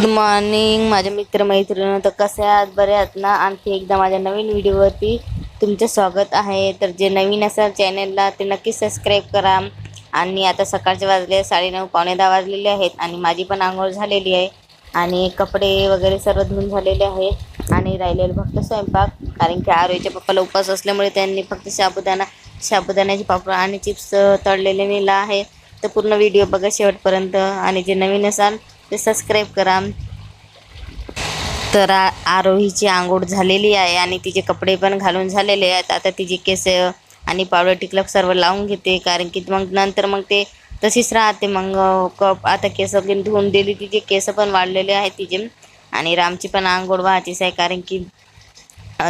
Good morning माझ्या मित्रमैत्रिणी तर कसे आहात? बरे आहात ना? आणखी एकदा माझ्या नवीन व्हिडिओवरती तुमचं स्वागत आहे. तर जे नवीन असाल चॅनलला ते नक्की सबस्क्राईब करा. आणि आता सकाळचे वाजले साडेनऊ पावणे दहा वाजलेले आहेत. आणि माझी पण आंघोळ झालेली आहे. आणि कपडे वगैरे सर्व धुवून झालेले आहे. आणि राहिलेलं फक्त स्वयंपाक. कारण की आरोईच्या पप्पाला उपवास असल्यामुळे त्यांनी फक्त साबुदाणा शाबुदाण्याची पापड आणि चिप्स तळलेले नेलं आहे. तर पूर्ण व्हिडिओ बघा शेवटपर्यंत. आणि जे नवीन असाल ते सबस्क्राईब करा. तर आ आरोहीची आंघोळ झालेली आहे आणि तिचे कपडे पण घालून झालेले आहेत. आता तिचे केस आणि पावडर टिकलप सर्व लावून घेते. कारण की मग नंतर मग ते तशीच राहते. मग कप आता केस धुवून दिली. तिचे केस पण वाढलेले आहेत तिचे. आणि रामची पण आंघोळ व्हायचीच आहे. कारण की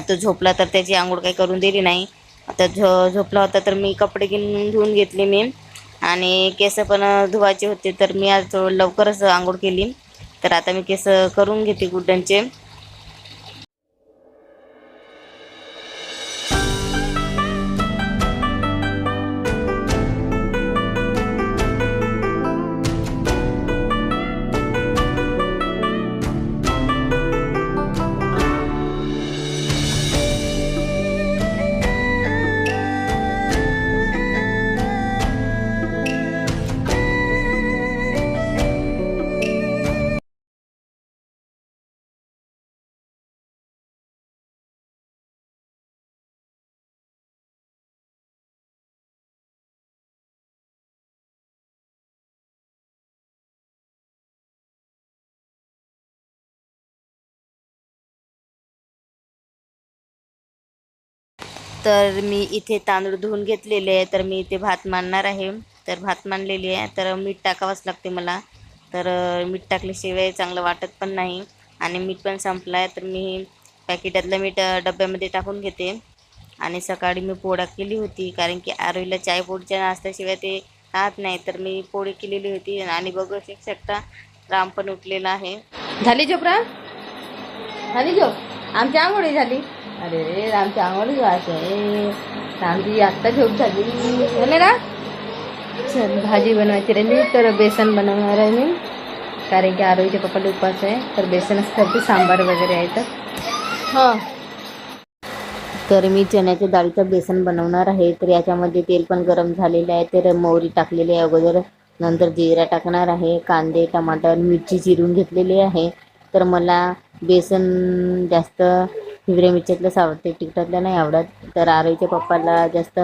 तो झोपला तर त्याची आंघोळ काही करून दिली नाही. आता झो झोपला होता तर मी कपडे घेऊन धुवून घेतले मी. आणि केस पण धुवायचे होते तर मी आज लवकरच आंघोळ केली. तर आता मी केस करून घेते गुड्डनचे. तर मी इथे तांदूळ धुवून घेतलेले आहे तर मी इथे भात मांडणार आहे. तर भात मांडलेली आहे तर मीठ टाकावंच लागते मला. तर मीठ टाकल्याशिवाय चांगलं वाटत पण नाही. आणि मीठ पण संपलं आहे तर मी पॅकेटातलं मीठ डब्यामध्ये टाकून घेते. आणि सकाळी मी पोळ्या केली होती कारण की आरोईला चाय पोळीच्या नाश्त्याशिवाय ते राहत नाही. तर मी पोळी केलेली होती आणि बघू शकता राम पण उठलेला आहे. झाली झोप राम? झाली झोप? आमची आंघोळी झाली. अरे रे आमची आंघोळी व्हायची आहे आमची आत्ता झोप झाली. ना? चल भाजी बनवायची राहिली तर बेसन बनवणार आहे मी. कारण की आरोग्य पप्पाला उपास आहे तर बेसनच करते सांबार वगैरे आहे तर. हां. तर मी चण्याच्या डाळीचं बेसन बनवणार आहे तर याच्यामध्ये तेल पण गरम झालेलं आहे तर मोहरी टाकलेली आहे अगोदर. नंतर जिरा टाकणार आहे कांदे टमाटर मिरची चिरून घेतलेली आहे. तर मला बेसन जास्त हिरव्या मिरच्यातलंच आवडते तिखटातलं नाही आवडत. तर आरोईच्या पप्पाला जास्त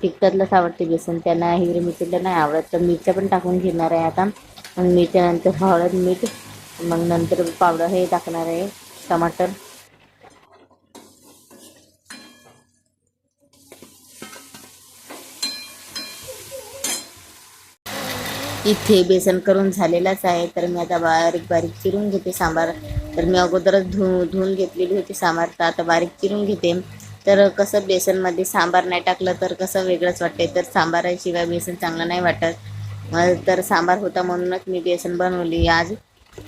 तिखटातलंच आवडते बेसन. त्यांना हिरव्या मिरच्यातलं नाही आवडत. तर मिरच्या पण टाकून घेणार आहे आता. मग मिरच्यानंतर हळद मीठ मग नंतर पावडर हे टाकणार आहे. टमाटर. इथे बेसन करून झालेलाच आहे. तर मी आता बारीक बारीक चिरून घेते सांबार. तर मी अगोदरच धु धुवून घेतलेली होती सांबार तर आता बारीक चिरून घेते. तर कसं बेसनमध्ये सांबार नाही टाकलं तर कसं वेगळंच वाटते तर सांबाराशिवाय बेसन चांगलं नाही वाटत. मग तर सांबार होता म्हणूनच मी बेसन बनवली आज.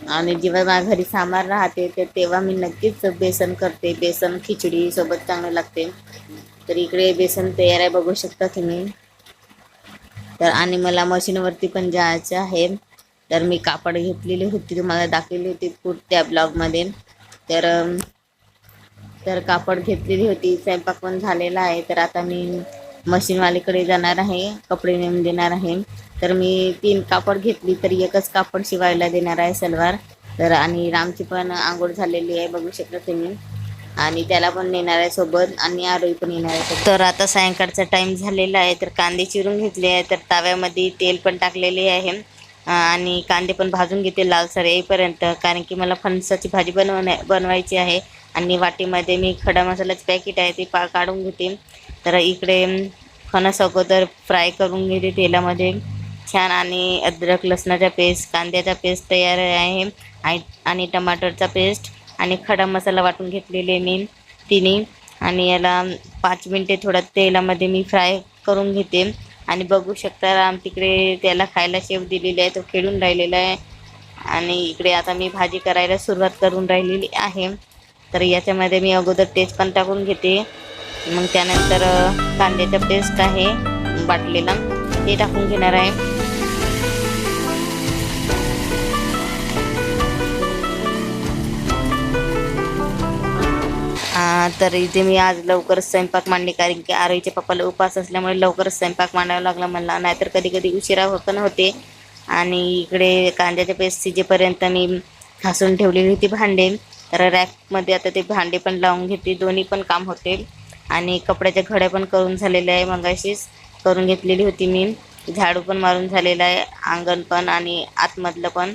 आणि जेव्हा माझ्या घरी सांबार राहते तर तेव्हा मी नक्कीच बेसन करते. बेसन खिचडी सोबत चांगलं लागते. तर इकडे बेसन तयार आहे बघू शकता तुम्ही. तर आणि मला मशीनवरती पण जायचं आहे. तर मी कापड घेतलेली होती तुम्हाला दाखवली होती पुढच्या ब्लॉगमध्ये तर तर कापड घेतलेली होती स्वयंपाक पण झालेला आहे. तर आता मी मशीनवालीकडे जाणार आहे कपडे नेऊन देणार आहे. तर मी तीन कापड घेतली तर एकच कापड शिवायला देणार आहे सलवार. तर आणि रामची पण आंघोळ झालेली आहे बघू शकता तुम्ही. आणि त्याला पण नेणार आहे सोबत आणि आरोही पण येणार आहे तर आता सायंकाळचा टाईम झालेला आहे तर कांदे चिरून घेतले आहे तर ताव्यामध्ये तेल पण टाकलेले आहे. आणि कांदे पण भाजून घेते लालसर येईपर्यंत कारण की मला फणसाची भाजी बनवण्या बनवायची आहे. आणि वाटीमध्ये मी खडा मसाल्याचं पॅकेट आहे ते पा काढून घेते. तर इकडे फणस अगोदर फ्राय करून घेते तेलामध्ये. छान. आणि अद्रक लसणाचा पेस्ट कांद्याचा पेस्ट तयार आहे. आणि टमाटरचा पेस्ट आणि खडा मसाला वाटून घेतलेले मी तिने. आणि याला पाच मिनटे थोडं तेलामध्ये मी फ्राय करून घेते. आणि बघू शकता राम तिकडे त्याला खायला शेव दिलेली आहे तो खेळून राहिलेला आहे. आणि इकडे आता मी भाजी करायला सुरुवात करून राहिलेली आहे. तर याच्यामध्ये मी अगोदर टेस्ट पण टाकून घेते. मग त्यानंतर कांद्याचा पेस्ट आहे बाटलेला. ते टाकून घेणार आहे. तर इथे मी आज लवकरच स्वयंपाक मांडली कारण की आरोईच्या पप्पाला उपास असल्यामुळे लवकरच स्वयंपाक मांडावा लागला मला नाहीतर कधी कधी उशिरा हो- पण होते. आणि इकडे कांद्याच्या पेस्ट शिजेपर्यंत मी घासून ठेवलेली होती भांडे. तर रॅकमध्ये आता ते भांडे पण लावून घेते. दोन्ही पण काम होते. आणि कपड्याच्या घड्या पण करून झालेल्या आहे मगाशीच. करून घेतलेली होती मी. झाडू पण मारून झालेला आहे अंगण पण आणि आतमधलं पण.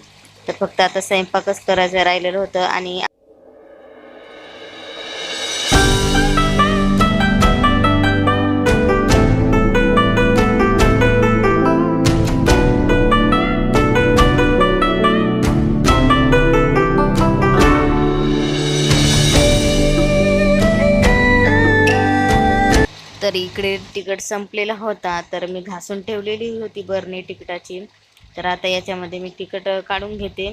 तर फक्त आता स्वयंपाकच करायचं राहिलेलं होतं आणि तर इकडे तिकट संपलेला होता तर मी घासून ठेवलेली होती बरणी तिकटाची. तर आता याच्यामध्ये मी तिकट काढून घेते.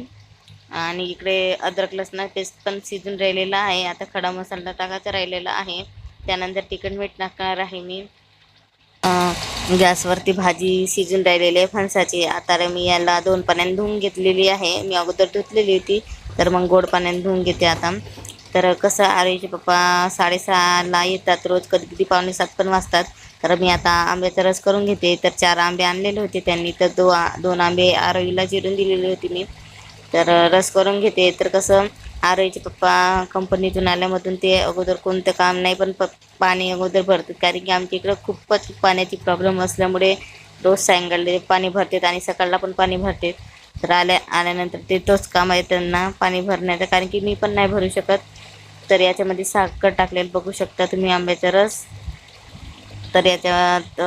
आणि इकडे अद्रक लसणा पेस्ट पण शिजून राहिलेला आहे. आता खडा मसाला टाकायचा राहिलेला आहे. त्यानंतर तिखट मीठ टाकणार आहे मी. गॅसवरती भाजी शिजून राहिलेली आहे फणसाची. आता मी याला दोन पाण्याने धुवून घेतलेली आहे. मी अगोदर धुतलेली होती तर मग गोड पाण्याने धुवून घेते आता. तर कसं आरोईचे पप्पा साडेसहाला येतात रोज कधी कधी पावणे सात पण वाजतात. तर मी आता आंब्याचा रस करून घेते. तर चार आंबे आणलेले होते त्यांनी. तर दो दोन आंबे आरोईला चिरून दिलेले होते मी. तर रस करून घेते. तर कसं आरोईचे पप्पा कंपनीतून आल्यामधून ते अगोदर कोणतं काम नाही पण प पाणी अगोदर भरतात. कारण की आमच्या इकडं खूपच पाण्याची प्रॉब्लेम असल्यामुळे रोज सायंकाळी पाणी भरतात आणि सकाळला पण पाणी भरतात. तर आल्या आल्यानंतर ते तोच काम आहे त्यांना पाणी भरण्याचं. कारण की मी पण नाही भरू शकत. तर याच्यामध्ये साखर टाकलेलं बघू शकता तुम्ही आंब्याचा रस. तर याच्यात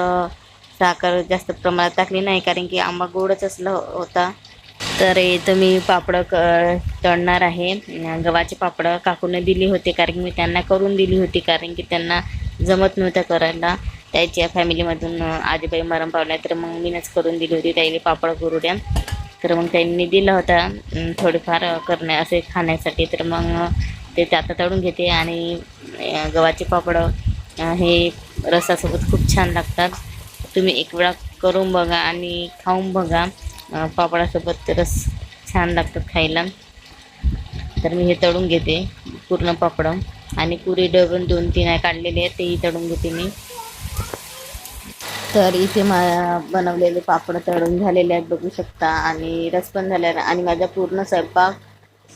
साखर जास्त प्रमाणात टाकली नाही कारण की आंबा गोडच असला होता. तर इथं मी पापडं क तळणार आहे. गव्हाचे पापडं काकूने दिली होती कारण की मी त्यांना करून दिली होती कारण की त्यांना जमत नव्हतं करायला. त्याच्या फॅमिलीमधून आजीबाई मरण पावल्या तर मग मीनच करून दिली होती. त्याला पापड कुरुड्या तर मग त्यांनी दिला होता. अं, थोडेफार करण्या असे खाण्यासाठी. तर मग ते ते आता तळून घेते आणि गव्हाचे पापडं हे रसासोबत खूप छान लागतात. तुम्ही एक वेळा करून बघा आणि खाऊन बघा. पापडासोबत रस छान लागतात खायला. तर मी हे तळून घेते पूर्ण पापडं. आणि पुरी डबून दोन तीन आहे काढलेले आहेत तेही तळून घेते मी. तर इथे मा बनवलेले पापड तळून झालेले आहेत बघू शकता. आणि रस पण झाला आणि माझा पूर्ण स्वयंपाक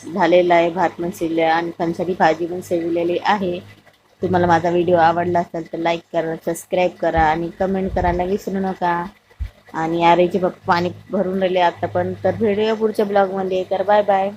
झालेला आहे. भात पण शिजले आणि फणसाची भाजी पण शिजलेली आहे. तुम्हाला माझा व्हिडिओ आवडला असेल तर लाईक करा सबस्क्राईब करा आणि कमेंट करायला विसरू नका. आणि आरेचे पप्पा पाणी भरून राहिले आता पण तर व्हिडिओ पुढच्या ब्लॉगमध्ये तर बाय बाय